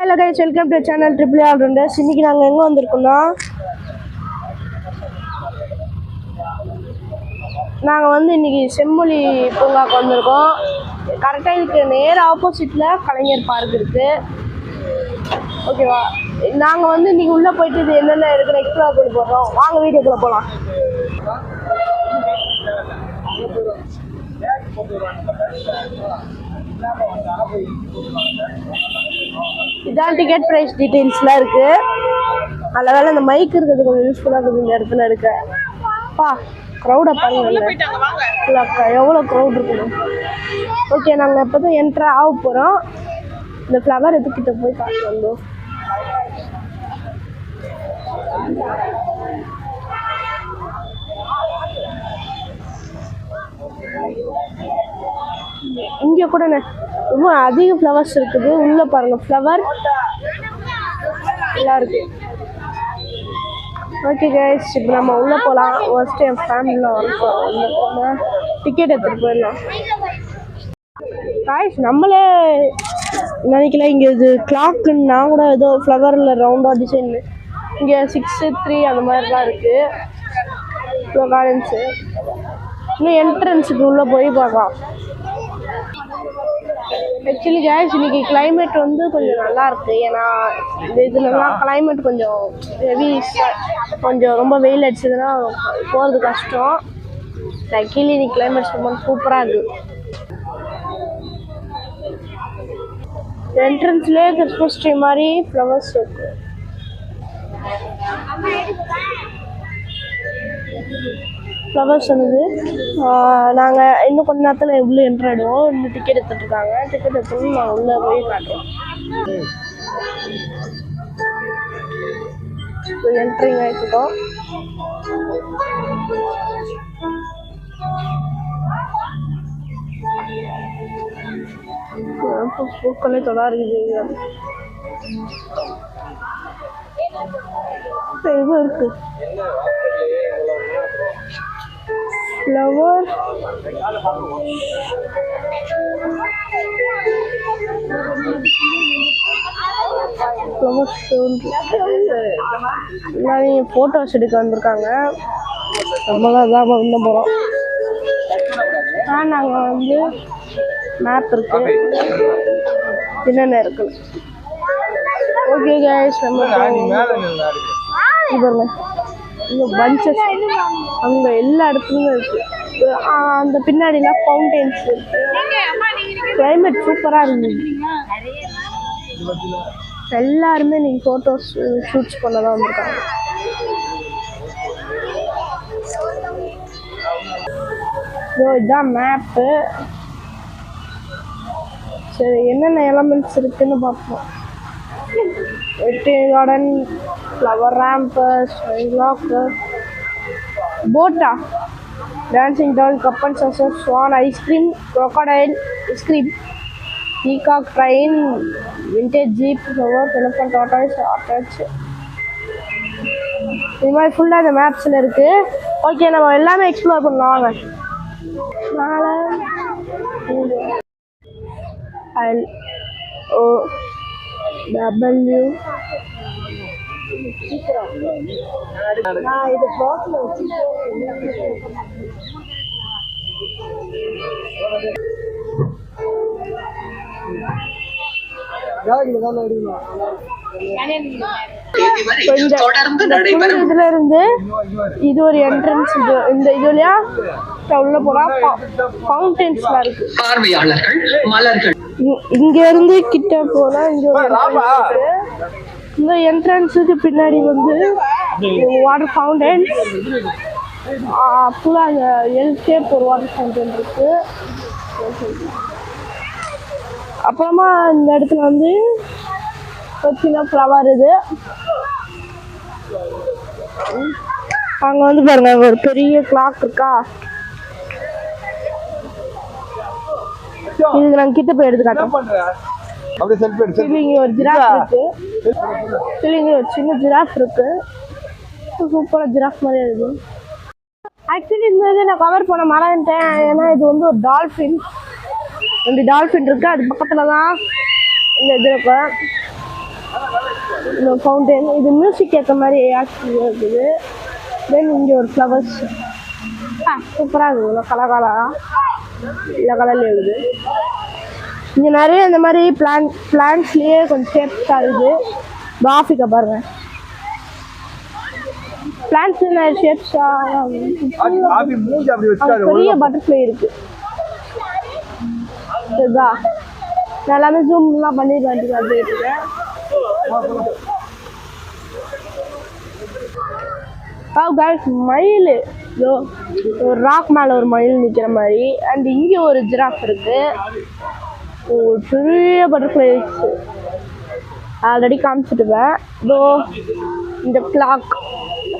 Hello guys welcome to channel triple all rounders இன்னைக்கு நாங்கள் எங்கே வந்திருக்கோம்னா நாங்கள் வந்து இன்னைக்கு செம்மொழி பூங்காக்கு வந்திருக்கோம். கரெக்டாக இதுக்கு நேர் ஆப்போசிட்டில் கலைஞர் பார்க் இருக்குது ஓகேவா நாங்கள் வந்து இன்னைக்கு உள்ளே போயிட்டு இது என்னென்ன இருக்குன்னு எக்ஸ்ப்ளோர் பண்ணி போகிறோம் வாங்க வீடியோக்குள்ளே போகலாம் இதான் டிக்கெட் ப்ரைஸ் டீட்டெயில்ஸ்லாம் இருக்குது நல்ல வேலை இந்த மைக் இருக்கிறது கொஞ்சம் யூஸ்ஃபுல்லாக இருக்குது இந்த இடத்துல இருக்க. பா க்ரௌடை பாருங்க எவ்வளோ க்ரௌட் இருக்கணும் ஓகே நாங்கள் இப்போ தான் என்ட்ரு ஆக போகிறோம் இந்த ஃப்ளவர் எதுக்கிட்ட போய் பார்த்து வந்தோம். இங்கே கூட நெ- ரொம்ப அதிக ஃப்ளவர்ஸ் இருக்குது. உள்ள பாருங்க ஃப்ளவர் எல்லாம் இருக்கு. ஓகே கைஸ் இப்போ நம்ம உள்ளே போகலாம் ஃபஸ்ட்டு என் ஃபேமிலியில் வர உள்ள போனால் டிக்கெட் எடுத்துகிட்டு போயிடலாம். காய்ஸ் நம்மளே நினைக்கல இங்கே இது கிளாக்குன்னு நான் கூட ஏதோ ஃப்ளவரில் ரவுண்டாக டிசைன் இங்கே சிக்ஸு த்ரீ அந்த மாதிரிலாம் இருக்குது கார்டன்ஸு இன்னும் என்ட்ரன்ஸுக்கு உள்ளே போய் பார்க்கலாம். ஆக்சுவலி கேஸ் இன்னைக்கு climate வந்து கொஞ்சம் நல்லா இருக்கு. ஏன்னா இதுலலாம் climate கொஞ்சம் ஹெவி கொஞ்சம் ரொம்ப வெயில் அடிச்சதுன்னா போகிறது கஷ்டம். லக்கிலி இன்னைக்கு climate ரொம்ப சூப்பராக இருக்கு. என்ட்ரன்ஸ்லேயே கிறிஸ்மஸ் ட்ரீ மாதிரி ஃப்ளவர்ஸ் இருக்கு. ஃப்ளவர்ஸ் வந்தது நாங்கள் இன்னும் கொஞ்ச நேரத்தில் உள்ளே என்ட்ரு ஆகிடுவோம் இன்னும் டிக்கெட் எடுத்துட்டு இருக்காங்க. டிக்கெட் எடுத்துகிட்டு நான் உள்ளே போய் காட்டுறோம் இப்போ என்ட்ரிங் ஆகிட்டுட்டோம் பூக்களே தொடருது இருக்குது இது இருக்கு. ஃப்ளவர் ஃப்ளவர் எல்லாரும் ஃபோட்டோஸ் எடுக்க வந்திருக்காங்க. நம்மளாம் தான் பண்ண போகிறோம் ஆ நாங்கள் வந்து மேப் இருக்கு. என்னென்ன இருக்கு? ஓகே கைஸ் நம்ம இப்போ- இந்த பஞ்சஸ் அங்க எல்லா இடத்துலயும் இருக்கு. ஆ, அந்த பின்னாடிலாம் ஃபவுண்டெயின்ஸ் இருக்கு கிளைமேட் சூப்பரா இருந்துச்சு எல்லாருமே நீங்க போட்டோஸ் ஷூட்ஸ் பண்ண தான் வந்திருக்காங்க. இதோ இதுதான் மேப்பு சரி என்னென்ன எலமெண்ட்ஸ் இருக்குன்னு பார்ப்போம். வெட்டி கார்டன் ஃப்ளவர் ரேம்ப்பு லாக்கு போட்டா dancing down cup and saucer swan ice cream crocodile ice cream peacock train vintage jeep flower elephant tortoise ஆட்டாச் இது மாதிரி ஃபுல்லாக இந்த மேப்ஸில் இருக்குது ஓகே நம்ம எல்லாமே எக்ஸ்ப்ளோர் பண்ணலாம். வாங்க. நாளை. ஓ. டபிள்யூ நான் இது பாட்டில் வச்சு தேதி வரை தொடர்ந்து நடைபெறும். இதுல இருந்து இது ஒரு என்ட்ரன்ஸ் இது இந்த இது வழியா உள்ள போனா ஃபவுண்டன்ஸ்லாம் இருக்கு. பார்வையாளர்கள் மலர்கள். இங்க இருந்து கிட்ட போனா இங்க ஒரு. இந்த என்ட்ரன்ஸுக்கு பின்னாடி வந்து வாட்டர் ஃபவுண்டன் ஃபுல்லாக அந்த எல் ஷேப் ஒரு வாட்டர் ஃபவுண்டன் இருக்கு. அப்புறமா இந்த இடத்துல வந்து சின்ன ஃப்ளவர் இது. அங்க வந்து பாருங்க ஒரு பெரிய கிளாக் இருக்கா? இதுக்கு நாங்க கிட்ட போய் எடுத்து இதுல இங்க ஒரு ஜிராஃப் இருக்கு. இங்க ஒரு சின்ன ஜிராஃப் இருக்கு. சூப்பரா ஜிராஃப் மாதிரி இருக்கு. ஆக்சுவலி இந்த இது நான் கவர் பண்ண மறந்துட்டேன். ஏன்னா இது வந்து ஒரு டால்ஃபின் ரெண்டு டால்ஃபின் இருக்கு. அது பக்கத்துல தான் இந்த இது இருக்கு இந்த ஃபவுண்டைன் இது மியூசிக் ஏற்ற மாதிரி ஆக்டிவாக இருக்குது தென் இங்கே ஒரு ஃப்ளவர்ஸ் ஆ சூப்பராக இருக்குது. கலர் கலராக இல்லை கலரில் எழுது இங்கே நிறைய இந்த மாதிரி பிளான் பிளான்ட்ஸ்லேயே கொஞ்சம் ஷேப்ஸாக இருக்குது. கிராஃபிக்கை பாருங்க. பிளான்ட்ஸ் நிறைய ஷேப்ஸாக பெரிய பட்டர்ஃப்ளை இருக்கு. இதா நான் எல்லாமே ஜூம்லாம் பண்ணி பண்ணி காட்டிட்டு இருக்கேன். பாவ் guys மயில். இதோ ஒரு ராக் மேலே ஒரு மயில் நிற்கிற மாதிரி. அண்ட் இங்கே ஒரு ஜிராஃப் இருக்குது ஒரு பெரிய பட்டர்ஃப்ளை ஆல்ரெடி காமிச்சிட்டுவேன் இதோ இந்த கிளாக்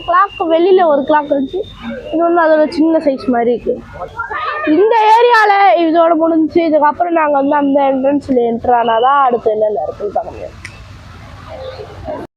கிளாக் வெளியில் ஒரு கிளாக் இருந்துச்சு இது வந்து அதோட சின்ன சைஸ் மாதிரி இருக்குது இந்த ஏரியாவில் இதோட முடிஞ்சு இதுக்கப்புறம் நாங்கள் வந்து அந்த என்ட்ரன்ஸில் என்ட்ரு ஆனால் தான் அடுத்து என்னென்ன இருக்குன்னு பார்க்க முடியும்.